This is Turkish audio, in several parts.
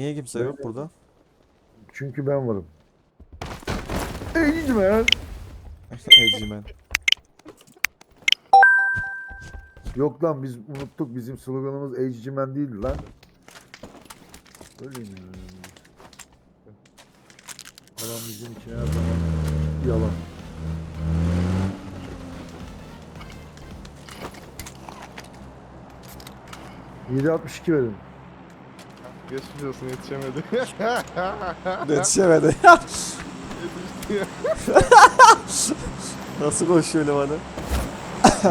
Niye kimse yok burada? Çünkü ben varım. Ey man. Ecimen. Yok lan biz unuttuk bizim sloganımız Man değildi lan. Öyle mi? Adam bizim için her zaman yalan. Yedi altmış iki verin. Geçmiş olsun yetişemedi. Yetişemedi. Nasıl koşuyor öyle bana?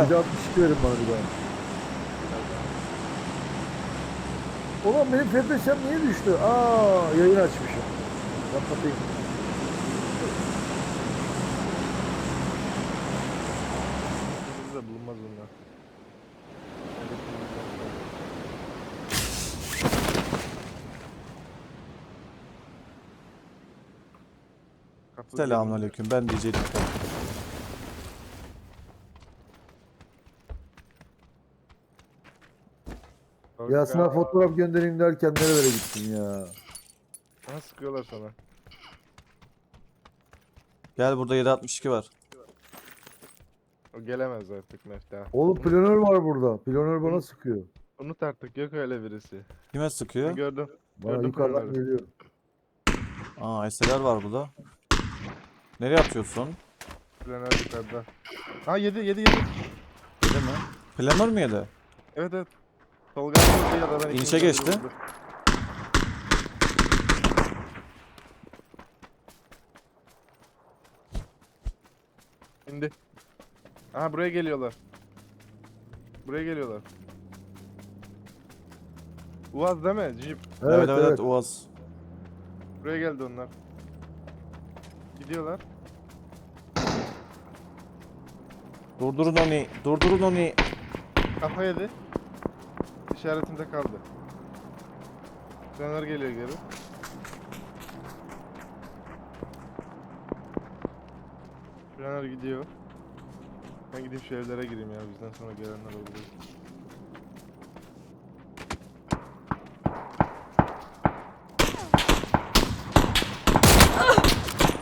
Altmış iki verin bana bir daha. Ulan benim FPS'm niye düştü? Aa yayın açmışım. Kapatayım. Kapı Selamünaleyküm. Ben diyecektim. Ya sana fotoğraf göndereyim derken nerelere gittin ya? Sana sıkıyorlar sana. Gel burada 762 var. O gelemez artık Mefta. Oğlum planör var burada. Planör bana sıkıyor. Unut artık yok öyle birisi. Kime sıkıyor? Gördüm. Bana Gördüm yukarıdan planörü. geliyor. Aa SLR var burada. Nereye atıyorsun? Planör yukarıda. Ha yedi yedi yedi. Yedi mi? Planör mü yedi? Evet evet. Tolga vurdu ya da ben İnişe geçti. vurdu. İndi. Aha buraya geliyorlar. Buraya geliyorlar. Uaz değil mi? Jeep. Evet evet evet. evet, Uaz. Buraya geldi onlar. Gidiyorlar. Durdurun onu. Durdurun onu. Kafa yedi. İşaretimde kaldı. Caner geliyor geri. Caner gidiyor. Ben gideyim şu evlere gireyim ya bizden sonra gelenler olur.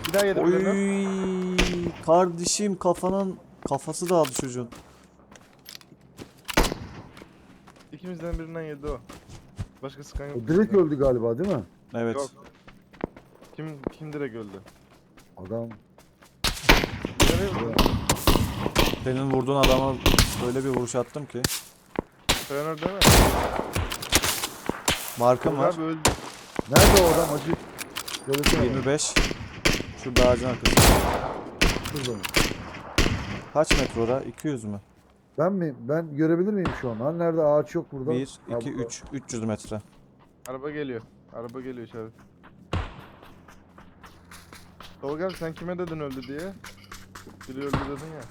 Bir daha yedim. Oy kardeşim kafanın kafası dağıldı çocuğun. İkimizden birinden yedi o. Başka sıkan yok. O direkt öldü galiba değil mi? Evet. Yok. Kim kim direkt öldü? Adam. Nereye vurdu? Senin vurduğun adama öyle bir vuruş attım ki. Caner değil mi? Markım var. abi öldü. Nerede o adam acı? Söylesene bana. 25. Şurada ağacın arkasında. Şurada. Kaç metre ora? 200 mü? Ben mi? Ben görebilir miyim şu an? Hani nerede ağaç yok burada? 1, Ha, 2, burada. 3. 300 metre. Araba geliyor. Araba geliyor içeri. Tolga abi sen kime dedin öldü diye? Biri öldü dedin ya.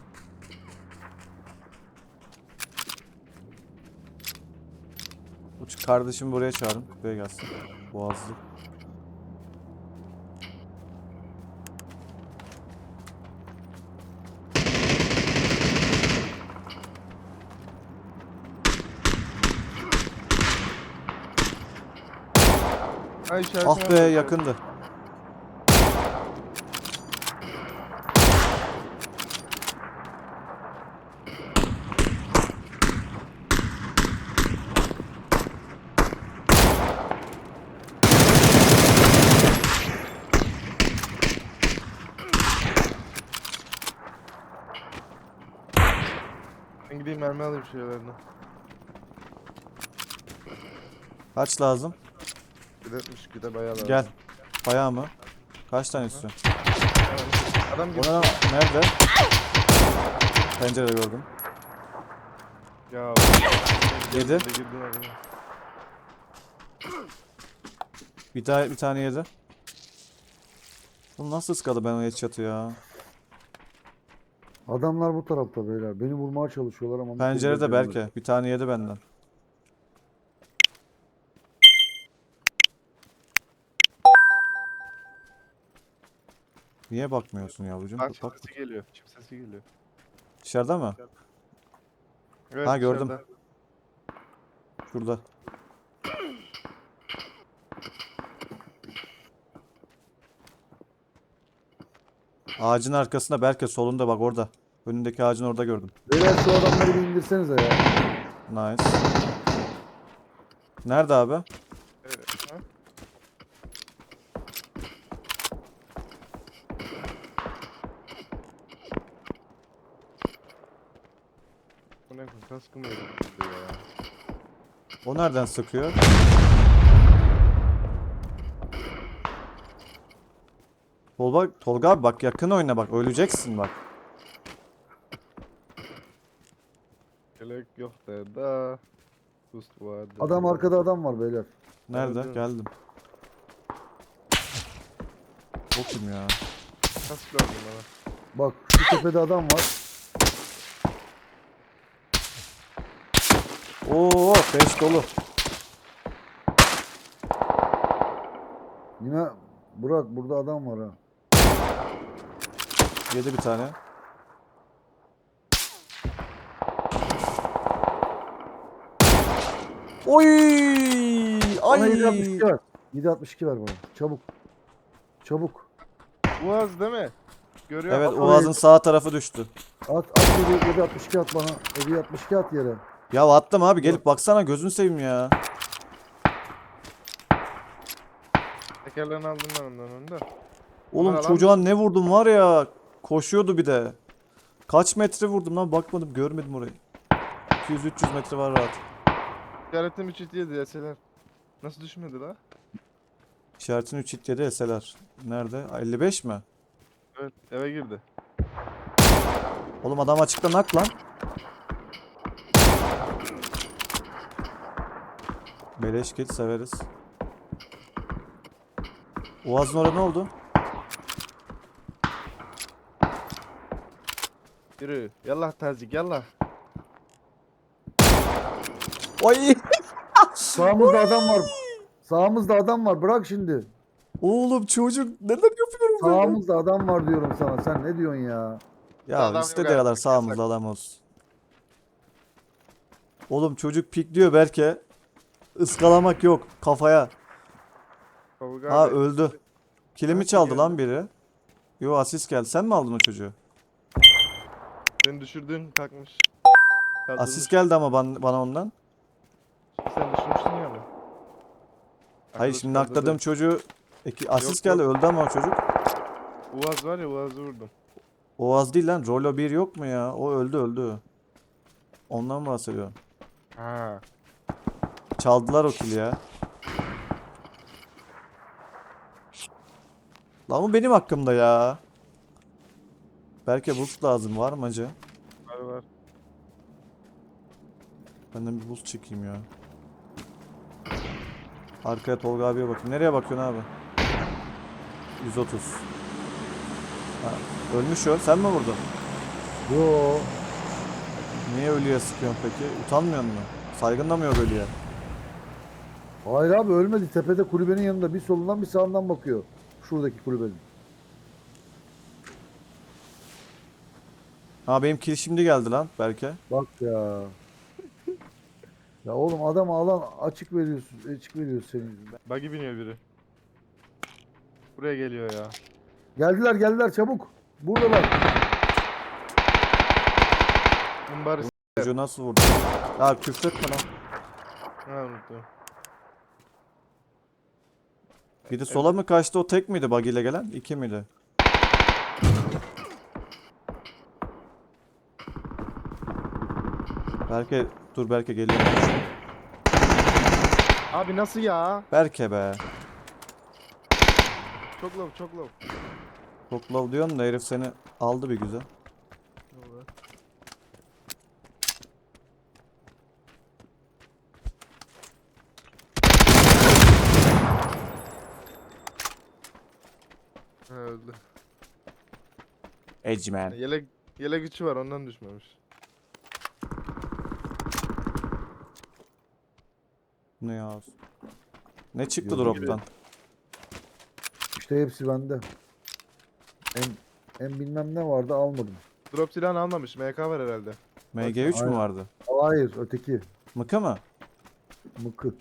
Uç kardeşimi buraya çağırın. Buraya gelsin. Boğazlı. Ha işaretine Ah be bak. yakındı. Ben gideyim mermi alayım şeylerini. Kaç lazım? 1.62 de bayağı lazım. Gel. Bayağı mı? Kaç tane istiyorsun? Adam gibi. Ona nerede? Pencerede gördüm. Ya. Yedi. Bir daha bir tane yedi. Bu nasıl ıskadı ben o headshot'ı ya? Adamlar bu tarafta beyler. Beni vurmaya çalışıyorlar ama... Pencerede belki. Bir tane yedi benden. Niye bakmıyorsun yavrucuğum? Lan Bak, çim sesi geliyor. Çim sesi geliyor. Dışarıda mı? Evet, Ha, gördüm. Şurada. Ağacın arkasında belki solunda bak orada. Önündeki ağacın orada gördüm. Beyler şu adamları bir indirsenize ya. Nice. Nerede abi? Bu ne kaskı mı ya? O nereden sıkıyor? Tolga, Tolga abi bak yakın oyna bak öleceksin bak. Gerek yok da. Boost vardı. Adam arkada adam var beyler. Nerede? Öldü. Geldim. O kim ya? Kask lazım bana. Bak şu tepede adam var. Oo 5 dolu. Yine Burak burada adam var ha. Yedi bir tane. Oy! Bana Ay! 762 ver. 762 ver bana. Çabuk. Çabuk. Uaz değil mi? Görüyor Evet musun? Oğaz'ın sağ tarafı düştü. At at 7, 762 at bana. 762 at yere. Ya attım abi gelip baksana gözünü seveyim ya. Tekerlerini aldım ben ondan önde. Oğlum Alan- çocuğa ne vurdum var ya. Koşuyordu bir de. Kaç metre vurdum lan bakmadım görmedim orayı. 200-300 metre var rahat. İşaretim 3 diye diyeseler. Nasıl düşmedi la? İşaretin 3 hit 7 eseler. Nerede? 55 mi? Evet eve girdi. Oğlum adam açıkta nak lan. Beleş kit severiz. Oğaz'ın orada ne oldu? Yürü. Yallah tazik yallah. Ay! Sağımızda adam var. Sağımızda adam var. Bırak şimdi. Oğlum çocuk neler yapıyorum ben? ya? Sağımızda adam var diyorum sana. Sen ne diyorsun ya? Ya Adam kadar yasak. sağımızda adam olsun. Oğlum çocuk pikliyor belki. Iskalamak yok kafaya. Ha abi. öldü. Kilimi çaldı lan biri. Yo asist geldi. Sen mi aldın o çocuğu? Seni düşürdün kalkmış. Asist geldi ama ban- bana ondan. Sen düşürmüştün ya mı? Hayır şimdi nakladığım çocuğu iki, asist geldi öldü ama o çocuk. Uaz var ya Uaz'ı vurdum. Oğaz değil lan. Rolo 1 yok mu ya? O öldü öldü. Ondan bahsediyorum. Ha. Çaldılar o kili ya. Lan bu benim hakkımda ya. Belki boost lazım var mı acı? Var var. Benden bir boost çekeyim ya. Arkaya Tolga abiye bakayım. Nereye bakıyorsun abi? 130. Ha, ölmüş o. Sen mi vurdun? Yo. Niye ölüye sıkıyorsun peki? Utanmıyor musun? Saygın da mı yok ölüye? Hayır abi ölmedi. Tepede kulübenin yanında. Bir solundan bir sağından bakıyor. Şuradaki kulübenin. Ha benim kill şimdi geldi lan belki. Bak ya. Ya oğlum adam alan açık veriyorsun. Açık veriyor senin yüzünden. Buggy biniyor biri. Buraya geliyor ya. Geldiler geldiler çabuk. Buradalar. Mumbar Çocuğu nasıl vurdu? Ya küfretme lan. Ha unuttum. Biri sola mı kaçtı o tek miydi bug ile gelen? İki miydi? Berke dur Berke geliyor. Abi nasıl ya? Berke be. Çok low çok low. Çok low diyorsun da herif seni aldı bir güzel. Ha öldü. Edgeman. Yelek yelek gücü var ondan düşmemiş. Ne ya? Ne çıktı Yok, drop'tan? İşte hepsi bende. En, en bilmem ne vardı almadım. Drop silahını almamış. MK var herhalde. MG3 mü Aynen. vardı? Hayır öteki. Mıkı mı? Mıkı.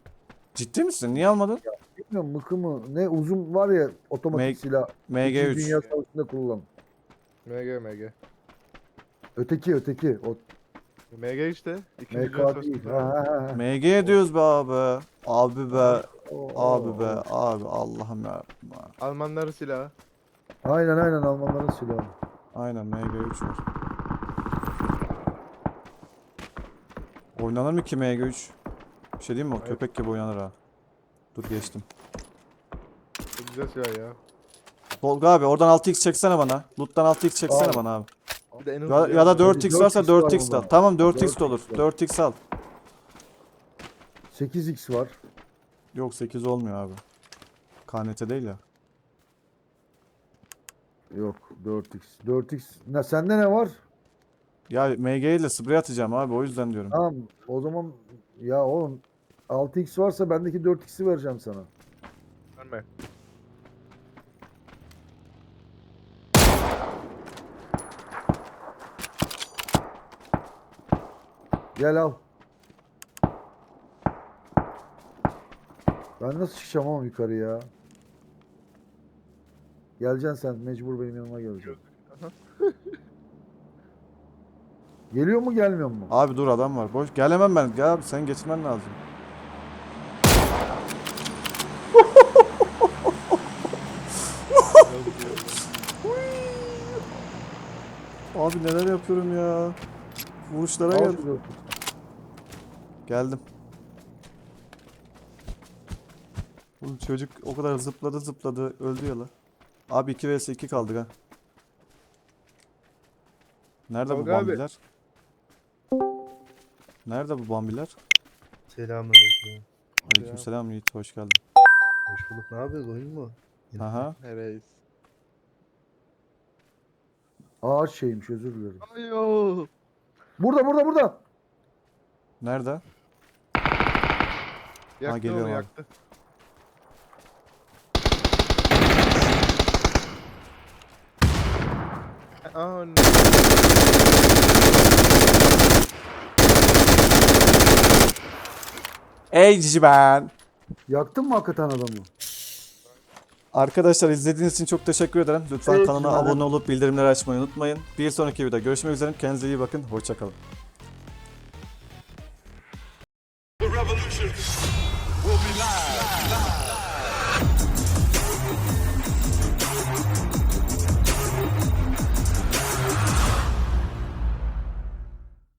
Ciddi misin? Niye almadın? Bilmiyorum mıkı mı? Ne uzun var ya otomatik Meg- silah. İkinci MG3. Dünya Savaşı'nda kullanılan. MG MG. Öteki öteki. O MG işte. İkinci MK Savaşı'nda değil. falan. Ha, ha, ha. MG diyoruz be abi. Abi be. Oo. Abi be. Abi Allah'ım ya. Almanların silahı. Aynen aynen Almanların silahı. Aynen MG3 var. Oynanır mı ki MG3? Bir şey diyeyim mi? O Evet. Köpek gibi oynanır ha. Dur geçtim. Çok güzel silah ya. Tolga abi oradan 6x çeksene bana. Loot'tan 6x çeksene Abi. bana abi. Bir de en Ya, hızlı ya da ya. 4x varsa 4x var 4x de al. Tamam 4x de 4x olur. var. 4x al. 8x var. Yok 8 olmuyor abi. KNT değil ya. Yok 4x. 4x. Ne sende ne var? Ya MG ile sprey atacağım abi o yüzden diyorum. Tamam. O zaman ya oğlum 6x varsa bendeki 4x'i vereceğim sana. Verme. Gel al. Ben nasıl çıkacağım oğlum yukarı ya? Geleceksin sen mecbur benim yanıma geleceksin. Geliyor mu gelmiyor mu? Abi dur adam var. Boş. Gelemem ben. Gel abi sen geçirmen lazım. Abi neler yapıyorum ya. Vuruşlara gel. Şu 4x. Geldim. Oğlum çocuk o kadar zıpladı zıpladı öldü ya la. Abi 2 vs 2 kaldık ha. Nerede bu Tolga abi. bambiler? Nerede bu bambiler? Selamünaleyküm. Aleykümselam Yiğit hoş geldin. Hoş bulduk. Ne yapıyoruz? Oyun mu? Aha. He reis. Ağaç şeymiş özür dilerim. Ayo. Burada burada burada. Nerede? Yaktı geliyorum onu abi. yaktı. Aa, ne- Ey cici ben. Yaktın mı hakikaten adamı? Arkadaşlar izlediğiniz için çok teşekkür ederim. Lütfen Evet, kanala abone olup bildirimleri açmayı unutmayın. Bir sonraki videoda görüşmek üzere. Kendinize iyi bakın. Hoşçakalın.